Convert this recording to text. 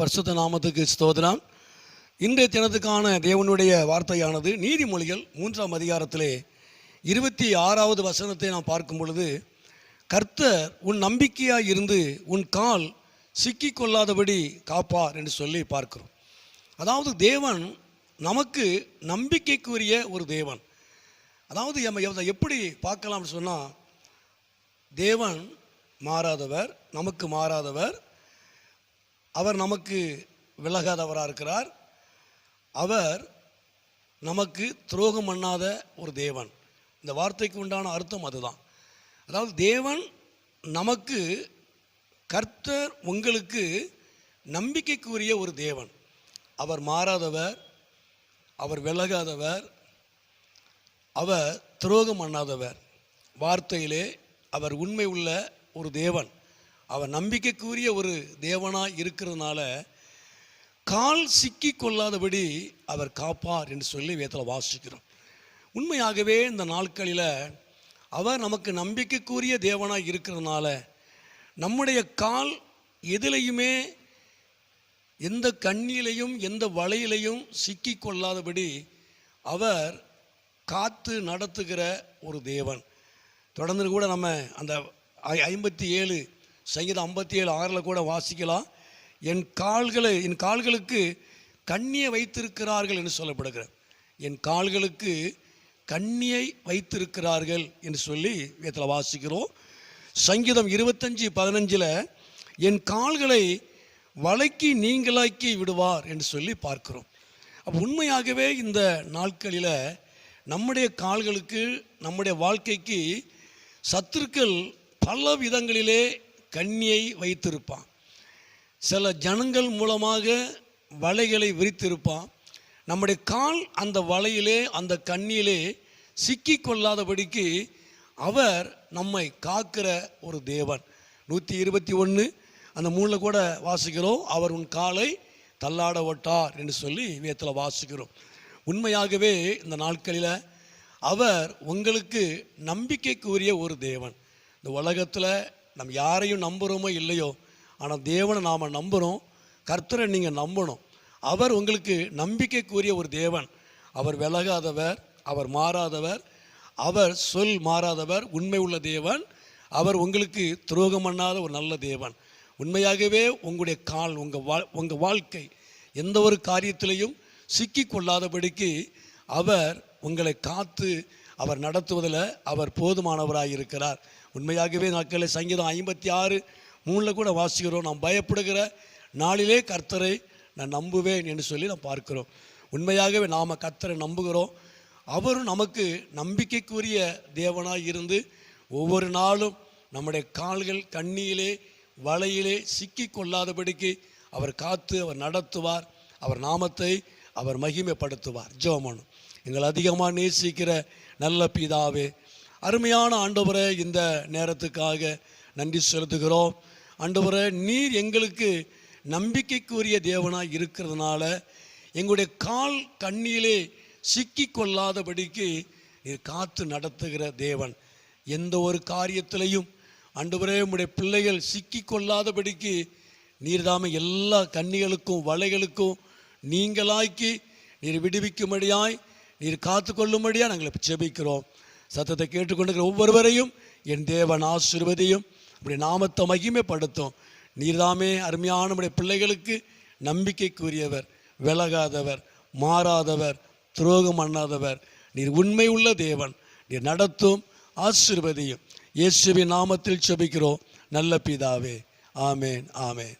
பரிசுத்த நாமத்துக்கு ஸ்தோத்திரம். இன்றைய தினத்துக்கான தேவனுடைய வார்த்தையானது நீதிமொழிகள் மூன்றாம் அதிகாரத்திலே இருபத்தி ஆறாவது வசனத்தை நாம் பார்க்கும் பொழுது கர்த்தர் உன் நம்பிக்கையாக இருந்து உன் கால் சிக்கி கொள்ளாதபடி காப்பார் என்று சொல்லி பார்க்கிறோம். அதாவது தேவன் நமக்கு நம்பிக்கைக்குரிய ஒரு தேவன். அதாவது நம்ம எப்படி பார்க்கலாம்னு சொன்னால் தேவன் மாறாதவர் நமக்கு மாறாதவர் அவர் நமக்கு விலகாதவராக இருக்கிறார். அவர் நமக்கு துரோகம் பண்ணாத ஒரு தேவன். இந்த வார்த்தைக்கு உண்டான அர்த்தம் அதுதான். அதாவது தேவன் நமக்கு கர்த்தர் உங்களுக்கு நம்பிக்கைக்குரிய ஒரு தேவன். அவர் மாறாதவர் அவர் விலகாதவர் அவர் துரோகம் பண்ணாதவர். வார்த்தையிலே அவர் உண்மை உள்ள ஒரு தேவன். அவர் நம்பிக்கைக்குரிய ஒரு தேவனாக இருக்கிறதுனால கால் சிக்கி கொள்ளாதபடி அவர் காப்பார் என்று சொல்லி வேதத்தில் வாசிக்கிறோம். உண்மையாகவே இந்த நாட்களில் அவர் நமக்கு நம்பிக்கைக்குரிய தேவனாக இருக்கிறதுனால நம்முடைய கால் எதிலையுமே எந்த கண்ணிலையும் எந்த வலையிலையும் சிக்கி கொள்ளாதபடி அவர் காத்து நடத்துகிற ஒரு தேவன். தொடர்ந்து கூட நம்ம அந்த ஐ- ஐம்பத்தி ஏழு சங்கீதம் ஐம்பத்தி ஏழு ஆறில் கூட வாசிக்கலாம். என் கால்களை என் கால்களுக்கு கண்ணியை வைத்திருக்கிறார்கள் என்று சொல்லப்படுகிற என் கால்களுக்கு கண்ணியை வைத்திருக்கிறார்கள் என்று சொல்லி இதில் வாசிக்கிறோம். சங்கீதம் இருபத்தஞ்சி பதினஞ்சில் என் கால்களை வலைக்கு நீங்களாக்கி விடுவார் என்று சொல்லி பார்க்கிறோம். அப்போ உண்மையாகவே இந்த நாட்களில் நம்முடைய கால்களுக்கு நம்முடைய வாழ்க்கைக்கு சத்துருக்கள் பல விதங்களிலே கண்ணியை வைத்திருப்பான். சில ஜனங்கள் மூலமாக வலைகளை விரித்திருப்பான். நம்முடைய கால் அந்த வலையிலே அந்த கண்ணியிலே சிக்கி கொள்ளாதபடிக்கு அவர் நம்மை காக்கிற ஒரு தேவன். நூற்றி இருபத்தி ஒன்று அந்த மூணில் கூட வாசிக்கிறோம் அவர் உன் காலை தள்ளாட ஒட்டார் என்று சொல்லி வேத்தில் வாசிக்கிறோம். உண்மையாகவே இந்த நாட்களில் அவர் உங்களுக்கு நம்பிக்கைக்குரிய ஒரு தேவன். இந்த உலகத்தில் நம்ம யாரையும் நம்புகிறோமோ இல்லையோ ஆனால் தேவனை நாம் நம்புகிறோம் கர்த்தரை நீங்கள் நம்பணும். அவர் உங்களுக்கு நம்பிக்கைக்குரிய ஒரு தேவன். அவர் விலகாதவர் அவர் மாறாதவர் அவர் சொல் மாறாதவர் உண்மை உள்ள தேவன். அவர் உங்களுக்கு துரோகம் பண்ணாத ஒரு நல்ல தேவன். உண்மையாகவே உங்களுடைய கால் உங்கள் வா உங்கள் வாழ்க்கை எந்த ஒரு காரியத்திலையும் சிக்கி கொள்ளாதபடிக்கு அவர் உங்களை காத்து அவர் நடத்துவதில் அவர் போதுமானவராக இருக்கிறார் உண்மையாகவே நாட்களில் சங்கீதம் ஐம்பத்தி ஆறு மூணில் கூட வாசிக்கிறோம். நாம் பயப்படுகிற நாளிலே கர்த்தரை நான் நம்புவேன் என்று சொல்லி நான் பார்க்கிறோம். உண்மையாகவே நாம் கர்த்தரை நம்புகிறோம். அவரும் நமக்கு நம்பிக்கைக்குரிய தேவனாக இருந்து ஒவ்வொரு நாளும் நம்முடைய கால்கள் கண்ணியிலே வலையிலே சிக்கி கொள்ளாதபடிக்கு அவர் காத்து அவர் நடத்துவார். அவர் நாமத்தை அவர் மகிமைப்படுத்துவார். ஜோமனும் எங்கள் அதிகமாக நேசிக்கிற நல்ல பிதாவே அருமையான ஆண்டவரே இந்த நேரத்துக்காக நன்றி செலுத்துகிறோம். ஆண்டவரே நீர் எங்களுக்கு நம்பிக்கைக்குரிய தேவனாக இருக்கிறதுனால எங்களுடைய கால் கண்ணியிலே சிக்கி கொள்ளாதபடிக்கு நீர் காத்து நடத்துகிற தேவன். எந்த ஒரு காரியத்திலையும் ஆண்டவரே உம்முடைய பிள்ளைகள் சிக்கி கொள்ளாதபடிக்கு நீர்தாமே எல்லா கன்னிகளுக்கும் வலைகளுக்கும் நீங்களாக்கி நீர் விடுவிக்கும்படியாய் நீர் காத்து கொள்ளும்படியாக நாங்கள் ஜெபிக்கிறோம். சத்தத்தை கேட்டுக்கொண்டிருக்கிற ஒவ்வொருவரையும் என் தேவன் ஆசிர்வதியும் அப்படி நாமத்தை மகிமைப்படுத்தும். நீர்தாமே அருமையான நம்முடைய பிள்ளைகளுக்கு நம்பிக்கைக்குரியவர் விலகாதவர் மாறாதவர் துரோகம் பண்ணாதவர் நீர் உண்மை உள்ள தேவன் நீர் நடத்தும் ஆசிர்வதியும். இயேசுவின் நாமத்தில் செபிக்கிறோம். நல்ல பிதாவே. ஆமேன் ஆமேன்.